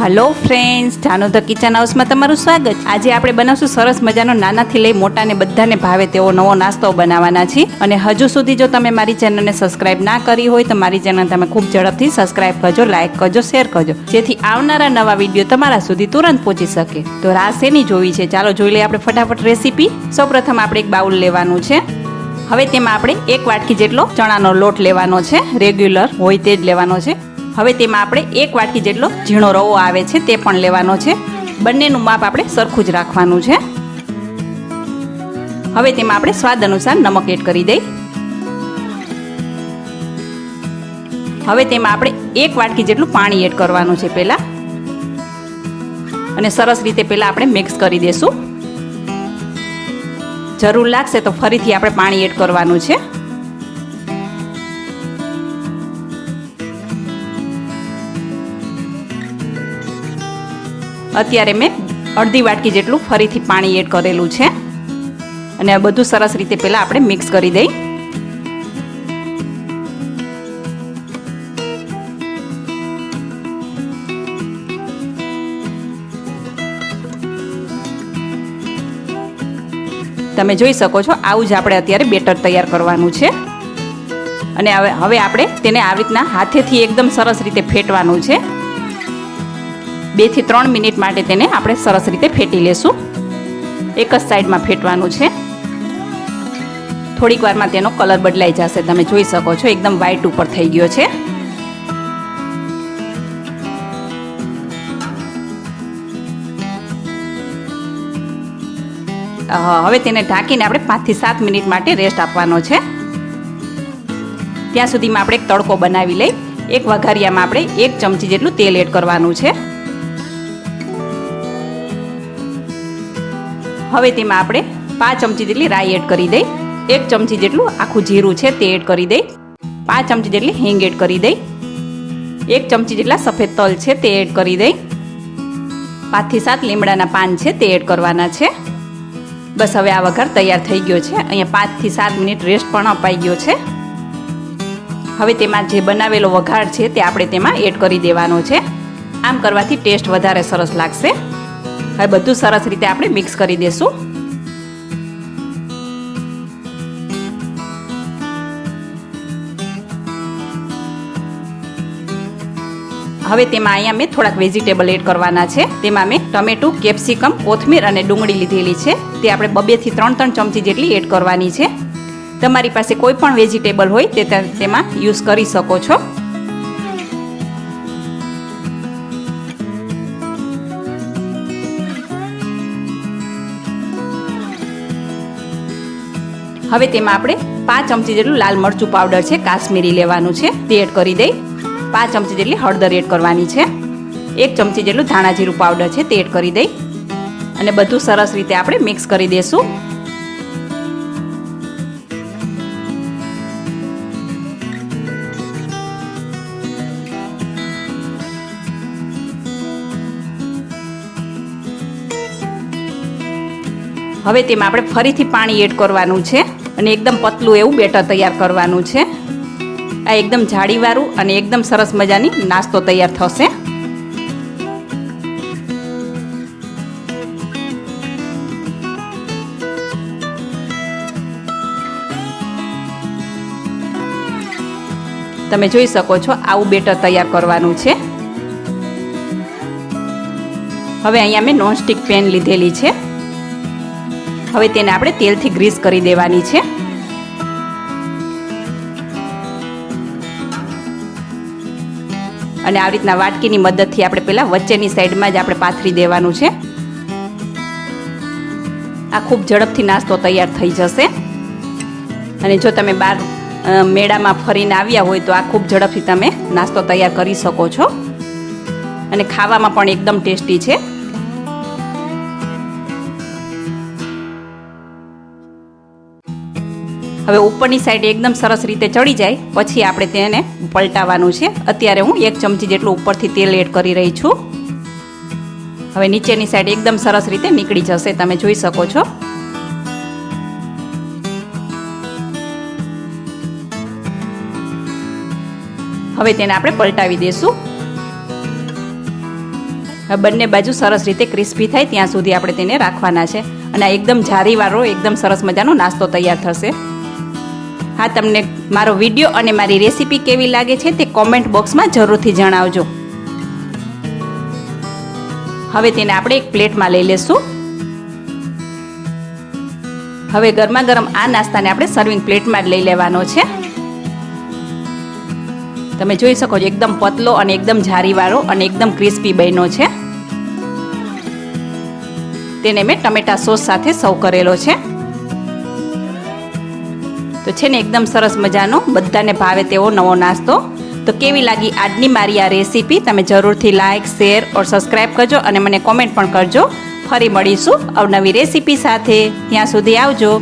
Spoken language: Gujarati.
હલો ફ્રેન્ડ્સ જાનો ધ કિચન હાઉસમાં તમારું સ્વાગત. આજે આપણે બનાવશું સરસ મજાનો નાનાથી લઈ મોટાને બધાને ભાવે તેવો નવો નાસ્તો બનાવવાના છે અને હજુ સુધી જો તમે મારી ચેનલને સબસ્ક્રાઇબ ના કરી હોય તો મારી ચેનલ તમે ખૂબ ઝડપથી સબસ્ક્રાઇબ કરજો લાઇક કરજો શેર કરજો. જેથી આવનારા નવા વીડિયો તમારા સુધી તુરંત પહોંચી શકે. તો રાસ એની જોવી છે. ચાલો જોઈ લઈએ આપણે ફટાફટ રેસીપી સૌપ્રથમ આપણે એક બાઉલ લેવાનું છે. હવે તેમાં આપણે એક વાટકી જેટલો ચણાનો લોટ લેવાનો છે. રેગ્યુલર હોય તે જ લેવાનો છે. હવે તેમાં આપણે એક વાટકી જેટલો ઝીણો રવો આવે છે તે પણ લેવાનો છે. બંનેનું માપ આપણે સરખું જ રાખવાનું છે. હવે તેમાં આપણે સ્વાદ અનુસાર નમક એડ કરી દઈ. હવે તેમાં આપણે એક વાટકી જેટલું પાણી એડ કરવાનું છે પહેલાં. અને સરસ રીતે પહેલાં આપણે મિક્સ કરી દઈશું જરૂર લાગશે તો ફરીથી આપણે પાણી એડ કરવાનું છે. અત્યારે મેં અડધી વાટકી જેટલું ફરીથી પાણી એડ કરેલું છે. અને આ બધું સરસ રીતે પહેલાં આપણે મિક્સ કરી દઈ. તમે જોઈ શકો છો, આવું જ આપણે અત્યારે બેટર તૈયાર કરવાનું છે. અને હવે હવે આપણે તેને આવી રીતના હાથેથી એકદમ સરસ રીતે ફેટવાનું છે. બેથી ત્રણ મિનિટ માટે તેને આપણે સરસ રીતે ફેટી લેશું. એક જ સાઈડમાં ફેટવાનું છે. થોડીક વારમાં તેનો કલર બદલાઈ જશે. તમે જોઈ શકો છો, એકદમ વ્હાઈટ ઉપર થઈ ગયો છે. હવે તેને ઢાંકીને આપણે પાંચથી સાત મિનિટ માટે રેસ્ટ આપવાનો છે. ત્યાં સુધીમાં આપણે એક તડકો બનાવી લઈ, એક વઘારિયામાં આપણે એક ચમચી જેટલું તેલ એડ કરવાનું છે. હવે તેમાં આપણે પાંચ ચમચી જેટલી રાઈ એડ કરી દઈ. એક ચમચી જેટલું આખું જીરું છે તે એડ કરી દઈ. પાંચ ચમચી જેટલી હિંગ એડ કરી દઈ. એક ચમચી જેટલા સફેદ તલ છે તે એડ કરી દઈ. પાંચથી સાત લીમડાના પાન છે તે એડ કરવાના છે. બસ હવે આ વઘાર તૈયાર થઈ ગયો છે. અહીંયા પાંચથી સાત મિનિટ રેસ્ટ પણ અપાઈ ગયો છે. હવે તેમાં જે બનાવેલો વઘાર છે તે આપણે તેમાં એડ કરી દેવાનો છે. આમ કરવાથી ટેસ્ટ વધારે સરસ લાગશે. હવે બધું સરસ રીતે આપણે મિક્સ કરી દઈશું હવે તેમાં અહીંયા મેં થોડાક વેજીટેબલ એડ કરવાના છે. તેમાં મેં ટમેટું કેપ્સિકમ કોથમીર અને ડુંગળી લીધેલી છે. તે આપણે બબેથી ત્રણ ત્રણ ચમચી જેટલી એડ કરવાની છે. તમારી પાસે કોઈ પણ વેજીટેબલ હોય તે તેમાં યુઝ કરી શકો છો. હવે તેમાં આપણે પાંચ ચમચી જેટલું લાલ મરચું પાવડર છે, કાશ્મીરી લેવાનું છે, તે એડ કરી દઈ. પાંચ ચમચી જેટલી હળદર એડ કરવાની છે. એક ચમચી જેટલું ધાણા જીરું પાવડર છે, તે એડ કરી દઈ. અને બધું સરસ રીતે આપણે મિક્સ કરી દઈશું હવે તેમાં આપણે ફરીથી પાણી એડ કરવાનું છે. અને એકદમ પતલું એવું બેટર તૈયાર કરવાનું છે. આ એકદમ જાળીવાળું અને એકદમ સરસ મજાની નાસ્તો તૈયાર થશે. તમે જોઈ શકો છો આવું બેટર તૈયાર કરવાનું છે. હવે અહીંયા મેં નોનસ્ટિક પેન લીધેલી છે. હવે તેને આપણે તેલથી ગ્રીસ કરી દેવાની છે. અને આવી રીતના વાટકીની મદદથી આપણે પહેલાં વચ્ચેની સાઈડમાં જ આપણે પાથરી દેવાનું છે. આ ખૂબ ઝડપથી નાસ્તો તૈયાર થઈ જશે. અને જો તમે બહાર મેળામાં ફરીને આવ્યા હોય તો આ ખૂબ ઝડપથી તમે નાસ્તો તૈયાર કરી શકો છો. અને ખાવામાં પણ એકદમ ટેસ્ટી છે. હવે ઉપરની સાઈડ એકદમ સરસ રીતે ચડી જાય. પછી આપણે તેને પલટાવવાનું છે. અત્યારે હું એક ચમચી જેટલું ઉપરથી તેલ એડ કરી રહી છું. હવે નીચેની સાઈડ એકદમ સરસ રીતે નીકળી જશે. તમે જોઈ શકો છો. હવે તેને આપણે પલટાવી દઈશું બંને બાજુ સરસ રીતે ક્રિસ્પી થાય ત્યાં સુધી આપણે તેને રાખવાના છે. અને એકદમ જારીવાળો, એકદમ સરસ મજાનો નાસ્તો તૈયાર થશે. હા, તમને મારો વીડિયો અને મારી રેસીપી કેવી લાગે છે તે કોમેન્ટ બોક્સમાં જરૂરથી જણાવજો. હવે તેને આપણે એક પ્લેટમાં લઈ લેશું. હવે ગરમા ગરમ આ નાસ્તાને આપણે સર્વિંગ પ્લેટમાં લઈ લેવાનો છે. તમે જોઈ શકો છો, એકદમ પતલો અને એકદમ જારીવાળો અને એકદમ ક્રિસ્પી બન્યો છે. તેને મેં ટમેટા સોસ સાથે સર્વ કરેલો છે. તો છે ને એકદમ સરસ મજાનો, બધાને ભાવે તેવો નવો નાસ્તો. તો કેવી લાગી આજની મારી આ રેસીપી? તમે જરૂરથી લાઇક શેર ઓર સબસ્ક્રાઈબ કરજો અને મને કોમેન્ટ પણ કરજો. ફરી મળીશું અવનવી રેસીપી સાથે. ત્યાં સુધી આવજો.